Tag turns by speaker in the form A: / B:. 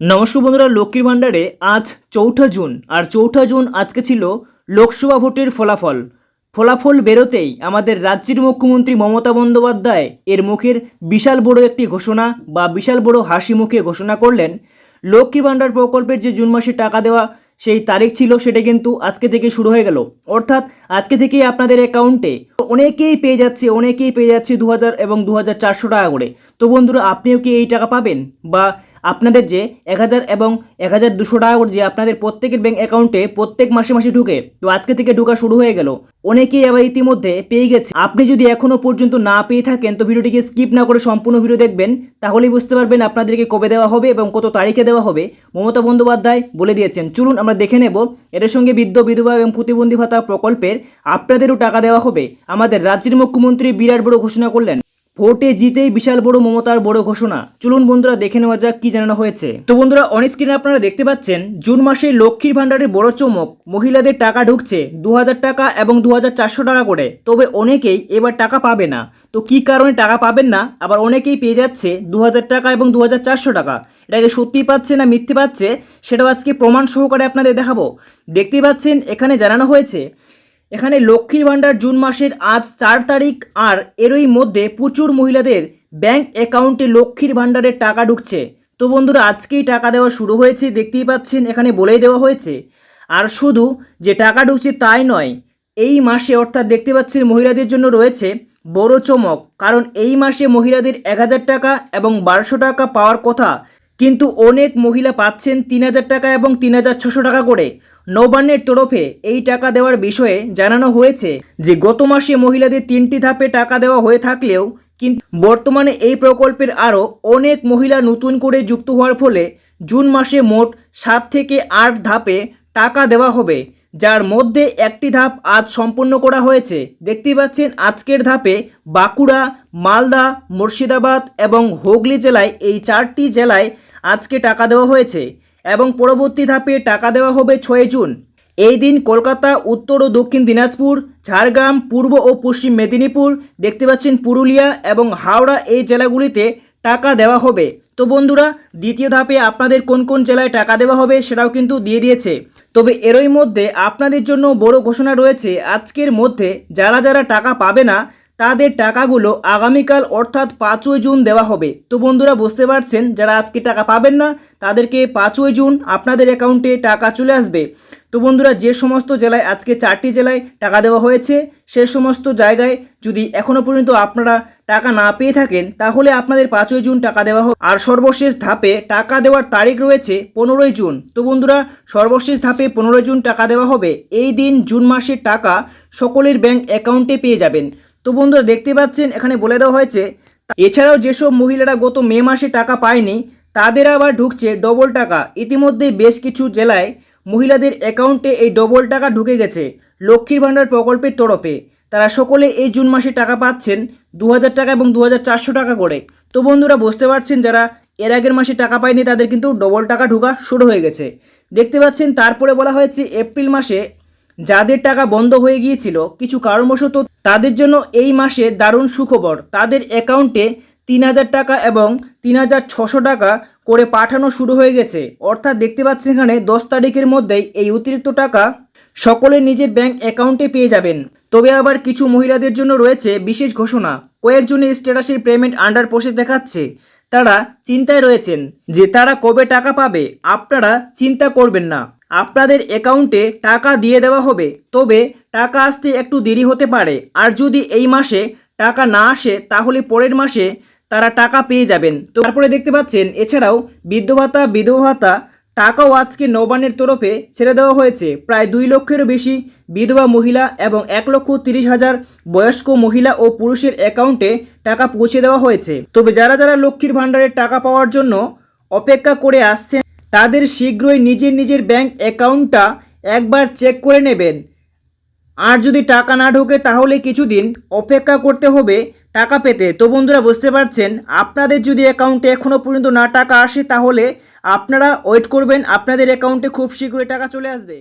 A: নমস্কার বন্ধুরা, লক্ষ্মীর ভাণ্ডারে আজ চৌঠা জুন, আর চৌঠা জুন আজকে ছিল লোকসভা ভোটের ফলাফল। ফলাফল বেরোতেই আমাদের রাজ্যের মুখ্যমন্ত্রী মমতা বন্দ্যোপাধ্যায় এর মুখের বিশাল বড় একটি ঘোষণা বা বিশাল বড় হাসি মুখে ঘোষণা করলেন। লক্ষ্মী ভাণ্ডার প্রকল্পের যে জুন মাসে টাকা দেওয়া সেই তারিখ ছিল, সেটা কিন্তু আজকে থেকে শুরু হয়ে গেল। অর্থাৎ আজকে থেকেই আপনাদের অ্যাকাউন্টে অনেকেই পেয়ে যাচ্ছে, অনেকেই পেয়ে যাচ্ছে দু হাজার এবং দু হাজার চারশো টাকা করে। তো বন্ধুরা, আপনিও কি এই টাকা পাবেন? বা আপনাদের যে এক হাজার এবং এক হাজার দুশো টাকা করে যে আপনাদের প্রত্যেকের ব্যাঙ্ক অ্যাকাউন্টে প্রত্যেক মাসে মাসে ঢুকে, তো আজকে থেকে ঢোকা শুরু হয়ে গেল। অনেকেই আবার ইতিমধ্যে পেয়ে গেছে। আপনি যদি এখনও পর্যন্ত না পেয়ে থাকেন, তো ভিডিওটিকে স্কিপ না করে সম্পূর্ণ ভিডিও দেখবেন, তাহলেই বুঝতে পারবেন আপনাদেরকে কবে দেওয়া হবে এবং কত তারিখে দেওয়া হবে। মমতা বন্দ্যোপাধ্যায় বলে দিয়েছেন, চলুন আমরা দেখে নেব এর সঙ্গে বৃদ্ধ, বিধবা এবং প্রতিবন্ধী ভাতা প্রকল্পের আপনাদেরও টাকা দেওয়া হবে। আমাদের রাজ্যের মুখ্যমন্ত্রী বিরাট বড় ঘোষণা করলেন। ভোটে জিতেই বিশাল বড় মমতার বড় ঘোষণা। চলুন বন্ধুরা দেখে নেওয়া যাক কি জানানো হয়েছে। তো বন্ধুরা অন স্ক্রিনে আপনারা দেখতে পাচ্ছেন, জুন মাসে লক্ষ্মীর ভাণ্ডারের বড় চমক, মহিলাদের টাকা ঢুকছে দু হাজার টাকা এবং দু হাজার চারশো টাকা করে। তবে অনেকেই এবার টাকা পাবে না। তো কি কারণে টাকা পাবেন না? আবার অনেকেই পেয়ে যাচ্ছে দু হাজার টাকা এবং দু হাজার চারশো টাকা। এটাকে সত্যি পাচ্ছে না মিথ্যে পাচ্ছে? সেটাও আজকে প্রমাণ সহকারে আপনাদের দেখাবো। দেখতেই পাচ্ছেন, এখানে জানানো হয়েছে এখানে লক্ষ্মীর ভাণ্ডার জুন মাসের আজ চার তারিখ, আর এরই মধ্যে প্রচুর মহিলাদের ব্যাংক অ্যাকাউন্টে লক্ষ্মীর ভাণ্ডারের টাকা ঢুকছে। তো বন্ধুরা, আজকেই টাকা দেওয়া শুরু হয়েছে, দেখতেই পাচ্ছেন, এখানে বলেই দেওয়া হয়েছে। আর শুধু যে টাকা ঢুকছে তাই নয়, এই মাসে অর্থাৎ দেখতে পাচ্ছেন মহিলাদের জন্য রয়েছে বড় চমক, কারণ এই মাসে মহিলাদের এক হাজার টাকা এবং বারোশো টাকা পাওয়ার কথা, কিন্তু অনেক মহিলা পাচ্ছেন তিন হাজার টাকা এবং তিন হাজার ছশো টাকা করে। নবান্নের তরফে এই টাকা দেওয়ার বিষয়ে জানানো হয়েছে যে, গত মাসে মহিলাদের তিনটি ধাপে টাকা দেওয়া হয়ে থাকলেও কিন্তু বর্তমানে এই প্রকল্পের আরও অনেক মহিলা নতুন করে যুক্ত হওয়ার ফলে জুন মাসে মোট সাত থেকে আট ধাপে টাকা দেওয়া হবে। যার মধ্যে একটি ধাপ আজ সম্পন্ন করা হয়েছে। দেখতে পাচ্ছেন, আজকের ধাপে বাঁকুড়া, মালদা, মুর্শিদাবাদ এবং হুগলি জেলায় এই চারটি জেলায় আজকে টাকা দেওয়া হয়েছে। এবং পরবর্তী ধাপে টাকা দেওয়া হবে ছয় জুন। এই দিন কলকাতা, উত্তর ও দক্ষিণ দিনাজপুর, ঝাড়গ্রাম, পূর্ব ও পশ্চিম মেদিনীপুর দেখতে পাচ্ছেন পুরুলিয়া এবং হাওড়া এই জেলাগুলিতে টাকা দেওয়া হবে। তো বন্ধুরা, দ্বিতীয় ধাপে আপনাদের কোন কোন জেলায় টাকা দেওয়া হবে সেটাও কিন্তু দিয়ে দিয়েছে। তবে এরই মধ্যে আপনাদের জন্য বড় ঘোষণা রয়েছে, আজকের মধ্যে যারা যারা টাকা পাবে না তাদের টাকাগুলো আগামীকাল অর্থাৎ পাঁচই জুন দেওয়া হবে। তো বন্ধুরা, বুঝতে পারছেন? যারা আজকে টাকা পাবেন না, তাদেরকে পাঁচই জুন আপনাদের অ্যাকাউন্টে টাকা চলে আসবে। তো বন্ধুরা, যে সমস্ত জেলায় আজকে চারটি জেলায় টাকা দেওয়া হয়েছে, সে সমস্ত জায়গায় যদি এখনও পর্যন্ত আপনারা টাকা না পেয়ে থাকেন, তাহলে আপনাদের পাঁচই জুন টাকা দেওয়া হবে আর সর্বশেষ ধাপে টাকা দেওয়ার তারিখ রয়েছে পনেরোই জুন। তো বন্ধুরা, সর্বশেষ ধাপে পনেরোই জুন টাকা দেওয়া হবে। এই দিন জুন মাসের টাকা সকলের ব্যাংক অ্যাকাউন্টে পেয়ে যাবেন। তো বন্ধুরা দেখতে পাচ্ছেন, এখানে বলে দেওয়া হয়েছে, এছাড়াও যেসব মহিলারা গত মে মাসে টাকা পায়নি, তাদের আবার ঢুকছে ডবল টাকা। ইতিমধ্যে বেশ কিছু জেলায় মহিলাদের অ্যাকাউন্টে এই ডবল টাকা ঢুকে গেছে, লক্ষ্মীর ভাণ্ডার প্রকল্পের তরফে। তারা সকলে এই জুন মাসে টাকা পাচ্ছেন দু হাজার টাকা এবং দু হাজার চারশো টাকা করে। তো বন্ধুরা বুঝতে পারছেন, যারা এর আগের মাসে টাকা পায়নি, তাদের কিন্তু ডবল টাকা ঢোকা শুরু হয়ে গেছে। দেখতে পাচ্ছেন, তারপরে বলা হয়েছে, এপ্রিল মাসে যাদের টাকা বন্ধ হয়ে গিয়েছিল, কিছু কারণবশত তাদের জন্য এই মাসে দারুণ সুখবর। তাদের অ্যাকাউন্টে তিন হাজার টাকা এবং তিন হাজার ছশো টাকা করে পাঠানো শুরু হয়ে গেছে। অর্থাৎ দেখতে পাচ্ছেন এখানে দশ তারিখের মধ্যেই এই অতিরিক্ত টাকা সকলে নিজের ব্যাংক অ্যাকাউন্টে পেয়ে যাবেন। তবে আবার কিছু মহিলাদের জন্য রয়েছে বিশেষ ঘোষণা। কয়েকজনের স্ট্যাটাসের পেমেন্ট আন্ডার প্রসেস দেখাচ্ছে। তারা চিন্তায় রয়েছেন যে তারা কবে টাকা পাবে। আপনারা চিন্তা করবেন না। আপনাদের অ্যাকাউন্টে টাকা দিয়ে দেওয়া হবে, তবে টাকা আসতে একটু দেরি হতে পারে। আর যদি এই মাসে টাকা না আসে, তাহলে পরের মাসে তারা টাকা পেয়ে যাবেন। তো তারপরে দেখতে পাচ্ছেন, এছাড়াও বৃদ্ধ ভাতা, বিধবা ভাতা টাকাও আজকে নবান্নের তরফে ছেড়ে দেওয়া হয়েছে। প্রায় দুই লক্ষেরও বেশি বিধবা মহিলা এবং এক লক্ষ তিরিশ হাজার বয়স্ক মহিলা ও পুরুষের অ্যাকাউন্টে টাকা পৌঁছে দেওয়া হয়েছে। তবে যারা যারা লক্ষ্মীর ভাণ্ডারের টাকা পাওয়ার জন্য অপেক্ষা করে আসছেন তাদের শীঘ্রই নিজের নিজের ব্যাংক অ্যাকাউন্টটা একবার চেক করে নেবেন। আর যদি টাকা না ঢোকে, তাহলে কিছুদিন অপেক্ষা করতে হবে টাকা পেতে। তো বন্ধুরা, বুঝতে পারছেন? আপনাদের যদি অ্যাকাউন্টে এখনও পর্যন্ত না টাকা আসে, তাহলে আপনারা ওয়েট করবেন। আপনাদের অ্যাকাউন্টে খুব শীঘ্রই টাকা চলে আসবে।